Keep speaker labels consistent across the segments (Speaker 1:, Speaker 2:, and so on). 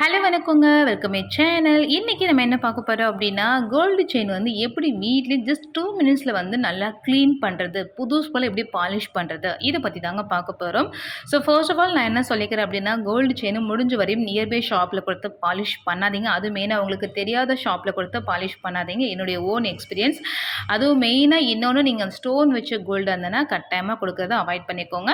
Speaker 1: Hello வணக்கங்க. Welcome my channel இன்றைக்கி நம்ம என்ன பார்க்க போகிறோம் அப்படின்னா கோல்டு செயின் வந்து எப்படி வீட்லேயே ஜஸ்ட் டூ மினிட்ஸில் வந்து நல்லா க்ளீன் பண்ணுறது புதுசு போல் எப்படி பாலிஷ் பண்ணுறது இதை பற்றி தாங்க பார்க்க போகிறோம் ஸோ ஃபர்ஸ்ட் ஆஃப் ஆல் நான் என்ன சொல்லிக்கிறேன் அப்படின்னா கோல்டு செயின் முடிஞ்ச வரையும் நியர்பை ஷாப்பில் கொடுத்து பாலிஷ் பண்ணாதீங்க. அது மெயினாக அவங்களுக்கு தெரியாத ஷாப்பில் கொடுத்து பாலிஷ் பண்ணாதீங்க. என்னுடைய ஓன் எக்ஸ்பீரியன்ஸ் அதுவும் மெயினாக இன்னொன்று நீங்கள் ஸ்டோன் வச்ச கோல்டு இருந்ததுன்னா கட்டாயமாக கொடுக்குறத அவாய்ட் பண்ணிக்கோங்க.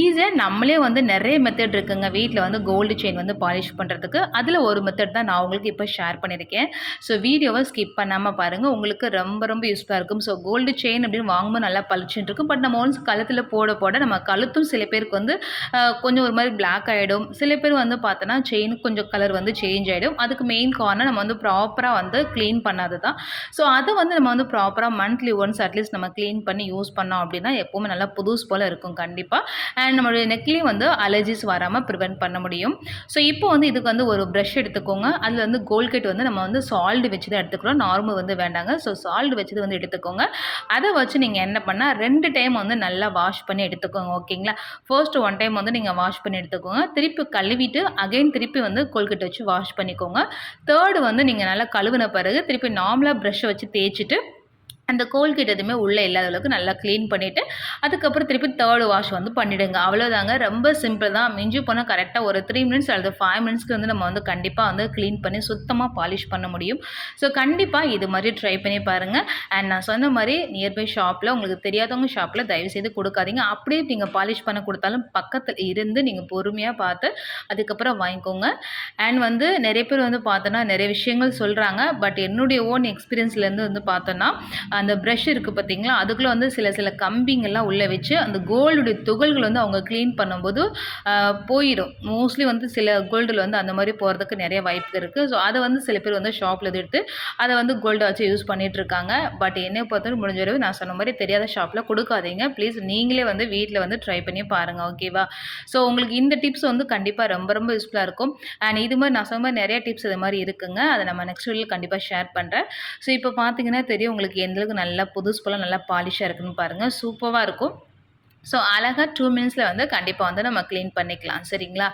Speaker 1: ஈஸியாக நம்மளே வந்து நிறைய மெத்தட் இருக்குங்க. வீட்டில் வந்து கோல்டு செயின் வந்து பாலிஷ் பண்ணுறதுக்கு அதில் ஒரு மெத்தட் தான் நான் உங்களுக்கு இப்போ ஷேர் பண்ணியிருக்கேன். ஸோ வீடியோவை ஸ்கிப் பண்ணாமல் பாருங்கள் உங்களுக்கு ரொம்ப ரொம்ப யூஸ்ஃபுல்லாக இருக்கும். ஸோ கோல்டு செயின் அப்படின்னு வாங்கும்போது நல்லா பளிச்சுட்டு இருக்கும். பட் நம்ம ஒன்ஸ் கழுத்தில் போட போட நம்ம கழுத்தும் சில பேருக்கு வந்து கொஞ்சம் ஒரு மாதிரி பிளாக் ஆகிடும் சில பேர் வந்து பார்த்தோன்னா செயின் கொஞ்சம் கலர் வந்து சேஞ்ச் ஆகிடும் அதுக்கு மெயின் காரணம் நம்ம வந்து ப்ராப்பராக வந்து க்ளீன் பண்ணாது தான் ஸோ அதை வந்து நம்ம வந்து ப்ராப்பராக மந்த்லி ஒன்ஸ் அட்லீஸ்ட் நம்ம க்ளீன் பண்ணி யூஸ் பண்ணோம் அப்படின்னா எப்போவுமே நல்லா புதுசு போல் இருக்கும் கண்டிப்பாக அண்ட் நம்மளுடைய நெக்லேயும் வந்து அலர்ஜிஸ் வராமல் ப்ரிவெண்ட் பண்ண முடியும். ஸோ இப்போ வந்து இதுக்கு வந்து ஒரு ப்ரஷ் எடுத்துக்கோங்க. அதில் வந்து கோல்கேட் வந்து நம்ம வந்து சால்ட் வச்சு தான் எடுத்துக்கிறோம். நார்மல் வந்து வேண்டாங்க. ஸோ சால்ட் வச்சது வந்து எடுத்துக்கோங்க. அதை வச்சு நீங்கள் என்ன பண்ணால் ரெண்டு டைம் வந்து நல்லா வாஷ் பண்ணி எடுத்துக்கோங்க. ஓகேங்களா ஃபர்ஸ்ட் ஒன் டைம் வந்து நீங்கள் வாஷ் பண்ணி எடுத்துக்கோங்க. திருப்பி கழுவிட்டு அகைன் திருப்பி வந்து கோல்கேட் வச்சு வாஷ் பண்ணிக்கோங்க. தேர்டு வந்து நீங்கள் நல்லா கழுவின பிறகு திருப்பி நார்மலாக ப்ரஷ்ஷை வச்சு தேய்ச்சிட்டு அந்த கோல்கேட் எதுவுமே உள்ளே இல்லாத அளவுக்கு நல்லா க்ளீன் பண்ணிவிட்டு அதுக்கப்புறம் திருப்பி தேர்டு வாஷ் வந்து பண்ணிவிடுங்க அவ்வளோதாங்க ரொம்ப சிம்பிள் தான். மிஞ்சி போனால் கரெக்டாக ஒரு த்ரீ மினிட்ஸ் அல்லது ஃபைவ் மினிட்ஸ்க்கு வந்து நம்ம வந்து கண்டிப்பாக வந்து க்ளீன் பண்ணி சுத்தமாக பாலிஷ் பண்ண முடியும். ஸோ கண்டிப்பாக இது மாதிரி ட்ரை பண்ணி பாருங்கள் அண்ட் நான் சொன்ன மாதிரி நியர்பை ஷாப்பில் உங்களுக்கு தெரியாதவங்க ஷாப்பில் தயவுசெய்து கொடுக்காதீங்க. அப்படியே நீங்கள் பாலிஷ் பண்ண கொடுத்தாலும் பக்கத்தில் இருந்து நீங்கள் பொறுமையாக பார்த்து அதுக்கப்புறம் வாங்கிக்கோங்க. அண்ட் வந்து நிறைய பேர் வந்து பார்த்தோன்னா நிறைய விஷயங்கள் சொல்கிறாங்க பட் என்னுடைய ஓன் எக்ஸ்பீரியன்ஸ்லேருந்து வந்து பார்த்தோன்னா அந்த ப்ரஷ் இருக்குது பார்த்தீங்களா அதுக்குள்ளே வந்து சில சில கம்பிங்கெல்லாம் உள்ளே வச்சு அந்த கோல்டுடைய துகள்கள் வந்து அவங்க க்ளீன் பண்ணும்போது போயிடும். மோஸ்ட்லி வந்து சில கோல்டில் வந்து அந்த மாதிரி போகிறதுக்கு நிறைய வாய்ப்பு இருக்குது ஸோ அதை வந்து சில பேர் வந்து ஷாப்பில் எடுத்து அதை வந்து கோல்டை வச்சு யூஸ் பண்ணிகிட்ருக்காங்க பட் என்னை பொறுத்தவரை முடிஞ்ச வரைக்கும் நான் சொன்ன மாதிரி தெரியாத ஷாப்பில் கொடுக்காதீங்க. ப்ளீஸ் நீங்களே வந்து வீட்டில் வந்து ட்ரை பண்ணி பாருங்கள் ஓகேவா ஸோ உங்களுக்கு இந்த டிப்ஸ் வந்து கண்டிப்பாக ரொம்ப ரொம்ப யூஸ்ஃபுல்லாக இருக்கும். அண்ட் இது மாதிரி நான் சொன்ன மாதிரி நிறைய டிப்ஸ் இது மாதிரி இருக்குங்க. அதை நம்ம நெக்ஸ்ட் வீடியோ கண்டிப்பாக ஷேர் பண்ணுறேன் ஸோ இப்போ பார்த்தீங்கன்னா தெரியும் உங்களுக்கு எந்த பார்க்குறதுக்கு நல்லா புதுசு போல் நல்லா பாலிஷாக இருக்குன்னு பாருங்கள் சூப்பராக இருக்கும். ஸோ அழகாக டூ மினிட்ஸில் வந்து கண்டிப்பாக வந்து நம்ம க்ளீன் பண்ணிக்கலாம் சரிங்களா?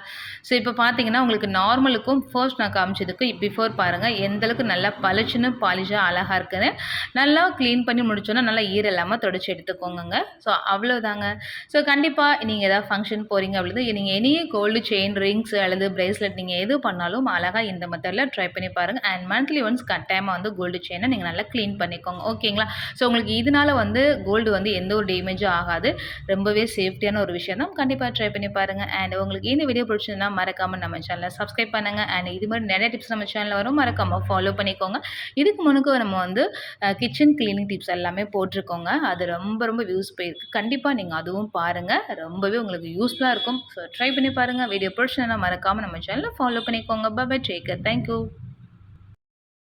Speaker 1: ஸோ இப்போ பார்த்தீங்கன்னா உங்களுக்கு நார்மலுக்கும் ஃபர்ஸ்ட் நான் காமிச்சதுக்கும் பிஃபோர் பாருங்கள் எந்தளவுக்கு நல்லா பளிச்சுன்னு பாலிஷாக அழகாக இருக்குன்னு. நல்லா க்ளீன் பண்ணி முடிச்சோன்னா நல்லா ஈர இல்லாமல் தொடச்சி எடுத்துக்கோங்க ஸோ அவ்வளோதாங்க ஸோ கண்டிப்பாக நீங்கள் எதாவது ஃபங்க்ஷன் போகிறீங்க அப்படின்னு நீங்கள் எனி கோல்டு செயின் ரிங்ஸ் அல்லது ப்ரேஸ்லெட் நீங்கள் எது பண்ணாலும் அழகாக இந்த மெத்தடில் ட்ரை பண்ணி பாருங்கள் அண்ட் மந்த்லி ஒன்ஸ் கட்டாயமாக வந்து கோல்டு செயினை நீங்கள் நல்லா க்ளீன் பண்ணிக்கோங்க ஓகேங்களா ஸோ உங்களுக்கு இதனால் வந்து கோல்டு வந்து எந்த ஒரு டேமேஜும் ஆகாது. ரொம்பவே சேஃப்டியான ஒரு விஷயம். தான் கண்டிப்பாக ட்ரை பண்ணி பாருங்கள் அண்ட் உங்களுக்கு இந்த வீடியோ பிடிச்சிருந்தா மறக்காமல் நம்ம சேனலை சப்ஸ்கிரைப் பண்ணுங்கள் அண்ட் இது மாதிரி நிறைய டிப்ஸ் நம்ம சேனலில் வரும். மறக்காமல் ஃபாலோ பண்ணிக்கோங்க. இதுக்கு முன்னுக்கு நம்ம வந்து கிச்சன் கிளீனிங் டிப்ஸ் எல்லாமே போட்டிருக்கோங்க. அது ரொம்ப ரொம்ப யூஸ் போயிருக்கு கண்டிப்பாக நீங்கள் அதுவும் பாருங்கள் ரொம்பவே உங்களுக்கு யூஸ்ஃபுல்லாக இருக்கும். ஸோ ட்ரை பண்ணி பாருங்கள் வீடியோ பிடிச்சிருந்தா மறக்காமல் நம்ம சேனலை ஃபாலோ பண்ணிக்கோங்க. By taker thank you